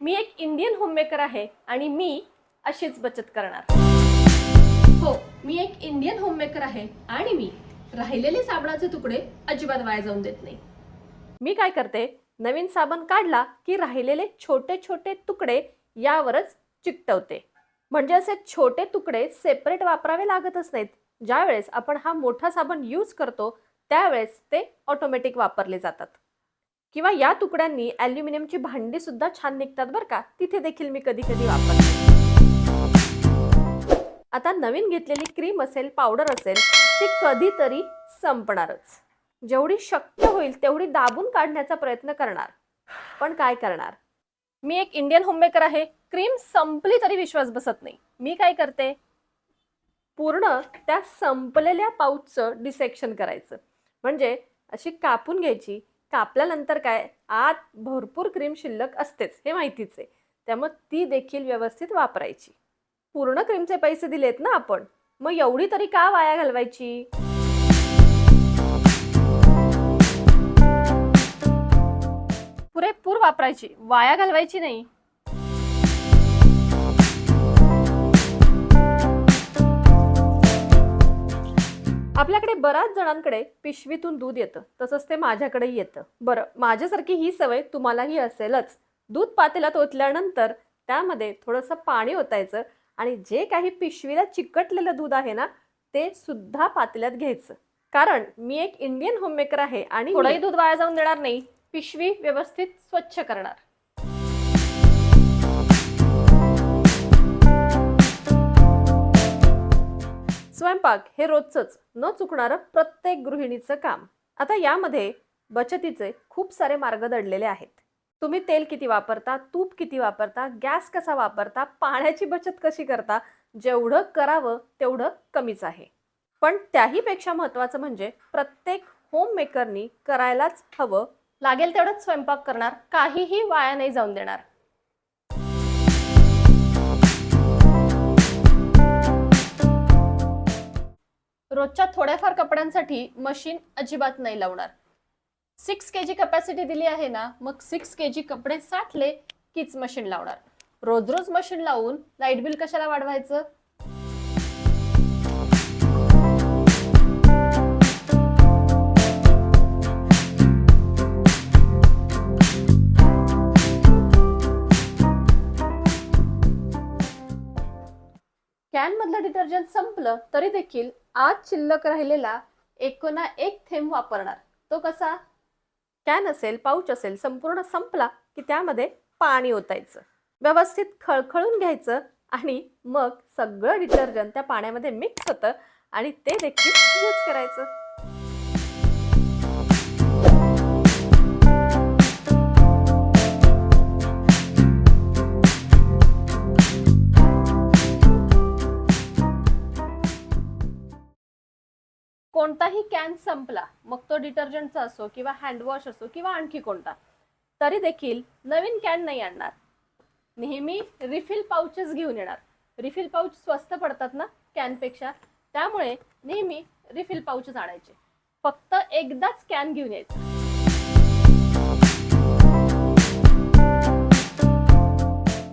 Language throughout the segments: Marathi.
मी एक इंडियन होममेकर आहे आणि मी अशीच बचत करणार. हो मी एक इंडियन होममेकर आहे आणि मी राहिलेले साबणाचे तुकडे अजिबात वाया जाऊन देत नाही. मी काय करते? नवीन साबण काढला की राहिलेले छोटे छोटे तुकडे यावरच चिकटवते. म्हणजे असे छोटे तुकडे सेपरेट वापरावे लागतच नाहीत. ज्या वेळेस आपण हा मोठा साबण यूज करतो त्यावेळेस ते ऑटोमॅटिक वापरले जातात. किंवा या तुकड्यांनी ॲल्युमिनियमची भांडी सुद्धा छान निघतात बरं का. तिथे देखील मी कधी कधी वापरते. आता नवीन घेतलेली क्रीम असेल पावडर असेल ती कधीतरी संपणारच. जेवढी शक्य होईल तेवढी दाबून काढण्याचा प्रयत्न करणार. पण काय करणार? मी एक इंडियन होममेकर आहे. क्रीम संपली तरी विश्वास बसत नाही. मी काय करते? पूर्ण त्या संपलेल्या पाऊचचं डिसेक्शन करायचं. म्हणजे अशी कापून घ्यायची कापल्यानंतर काय? आत भरपूर क्रीम शिल्लक असतेच हे माहितीच. आहे त्यामुळे ती देखील व्यवस्थित वापरायची. पूर्ण क्रीमचे पैसे दिलेत ना आपण? मग एवढी तरी का वाया घालवायची? पुरेपूर वापरायची. वाया घालवायची नाही. आपल्याकडे बऱ्याच जणांकडे पिशवीतून दूध येतं. तसंच ते माझ्याकडे येतं. बरं माझ्यासारखी ही सवय तुम्हालाही असेलच. दूध पातेल्यात ओतल्यानंतर त्यामध्ये थोडंसं पाणी ओतायचं आणि जे काही पिशवीला चिकटलेलं दूध आहे ना ते सुद्धा पातेल्यात घ्यायचं. कारण मी एक इंडियन होममेकर आहे आणि थोडंही दूध वाया जाऊन देणार नाही. पिशवी व्यवस्थित स्वच्छ करणार. स्वयंपाक हे रोजचंच न चुकणारं प्रत्येक गृहिणीचं काम. आता यामध्ये बचतीचे खूप सारे मार्ग दडलेले आहेत. तुम्ही तेल किती वापरता तूप किती वापरता गॅस कसा वापरता पाण्याची बचत कशी करता जेवढं करावं तेवढं कमीच आहे. पण त्याहीपेक्षा महत्त्वाचं म्हणजे प्रत्येक होम मेकरनी करायलाच हवं. लागेल तेवढंच स्वयंपाक करणार काहीही वाया नाही जाऊन देणार. रोजच्या थोड्याफार कपड्यांसाठी मशीन अजिबात नाही लावणार. सिक्स के जी कपॅसिटी दिली आहे ना मग सिक्स के जी कपडे साठले कीच मशीन लावणार? रोज रोज मशीन लावून लाइट बिल कशाला वाढवायचं? कॅनमधलं डिटर्जंट संपलं तरी देखील आज शिल्लक राहिलेला एकोणा एक थेंब वापरणार. तो कसा? कॅन असेल पाऊच असेल संपूर्ण संपला की त्यामध्ये पाणी ओतायचं. व्यवस्थित खळखळून घ्यायचं आणि मग सगळं डिटर्जंट त्या पाण्यामध्ये मिक्स होतं आणि ते देखील यूज करायचं. कोणताही कॅन संपला मग तो डिटर्जंटचा असो किंवा हँडवॉश असो किंवा आणखी कोणता तरी देखील नवीन कॅन नाही आणणार. नेहमी रिफिल पाऊचेस घेऊन येणार. रिफिल पाऊच स्वस्त पडतात ना कॅनपेक्षा? त्यामुळे नेहमी रिफिल पाऊचेस आणायचे. फक्त एकदाच कॅन घेऊन यायचं.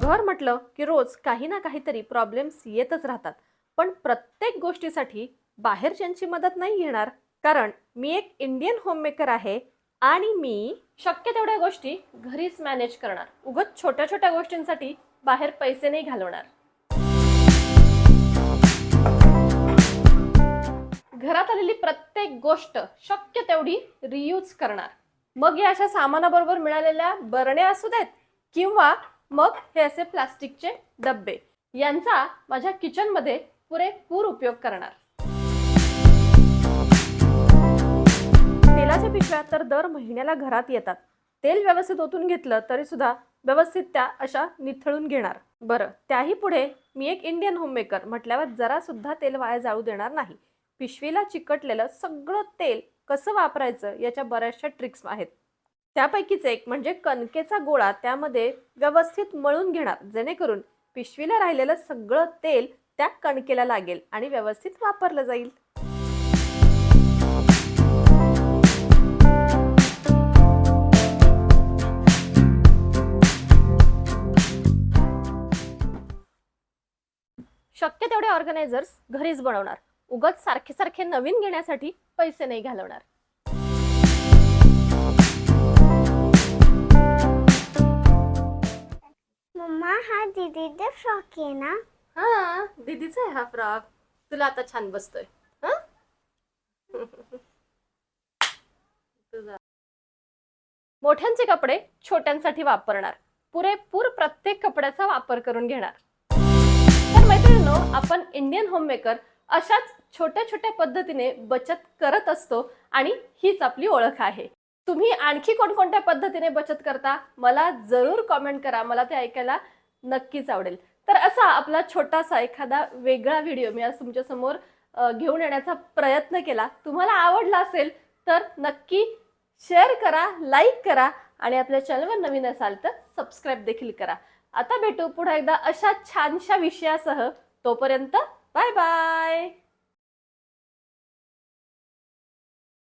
घर म्हटलं की रोज काही ना काहीतरी प्रॉब्लेम्स येतच राहतात. पण प्रत्येक गोष्टीसाठी बाहेरच्यांची मदत नाही घेणार. कारण मी एक इंडियन होममेकर आहे आणि मी शक्य तेवढ्या गोष्टी घरीच मॅनेज करणार. उगत छोट्या छोट्या गोष्टींसाठी बाहेर पैसे नाही घालवणार. घरात आलेली प्रत्येक गोष्ट शक्य तेवढी रियूज करणार. मग या अशा सामानाबरोबर मिळालेल्या बरण्या असू देत किंवा मग हे असे प्लास्टिकचे डब्बे. यांचा माझ्या किचनमध्ये पुरेपूर उपयोग करणार. तेलाच्या पिशव्या तर दर महिन्याला घरात येतात. तेल व्यवस्थित ओतून घेतलं तरी सुद्धा व्यवस्थित त्या अशा निथळून घेणार. बरं त्याही पुढे मी एक इंडियन होममेकर म्हटल्यावर जरा सुद्धा तेल वाया जाळू देणार नाही. पिशवीला चिकटलेलं सगळं तेल कसं वापरायचं याच्या बऱ्याचशा ट्रिक्स आहेत. त्यापैकीच एक म्हणजे कणकेचा गोळा त्यामध्ये व्यवस्थित मळून घेणार जेणेकरून पिशवीला राहिलेलं सगळं तेल त्या कणकेला लागेल आणि व्यवस्थित वापरलं जाईल. ऑर्गनायझर्स घरीच बनवणार. उगच सारखे सारखे नवीन घेण्यासाठी पैसे नाही घालवणार. मम्मा हा दीदीचा फ्रॉक आहे ना? हा दीदीचा आहे हा फ्रॉक. तुला आता छान बसतोय. हं? मोठ्यांचे कपडे छोट्यांसाठी वापरणार. पुरेपूर प्रत्येक कपड्याचा वापर करून घेणार. आपण इंडियन होममेकर अशाच छोट्या छोट्या पद्धतीने बचत करत असतो आणि हीच आपली ओळख आहे. तुम्ही आणखी कोणकोणत्या पद्धतीने बचत करता? मला जरूर कॉमेंट करा. मला ते ऐकायला नक्कीच आवडेल. तर असा आपला छोटासा एखादा वेगळा व्हिडिओ मी आज तुमच्यासमोर घेऊन येण्याचा प्रयत्न केला. तुम्हाला आवडला असेल तर नक्की शेअर करा लाईक करा आणि आपल्या चॅनलवर नवीन असाल तर सबस्क्राईब देखील करा. आता भेटू पुन्हा एकदा अशा छानशा विषयासह. तोपर्यंत बाय बाय.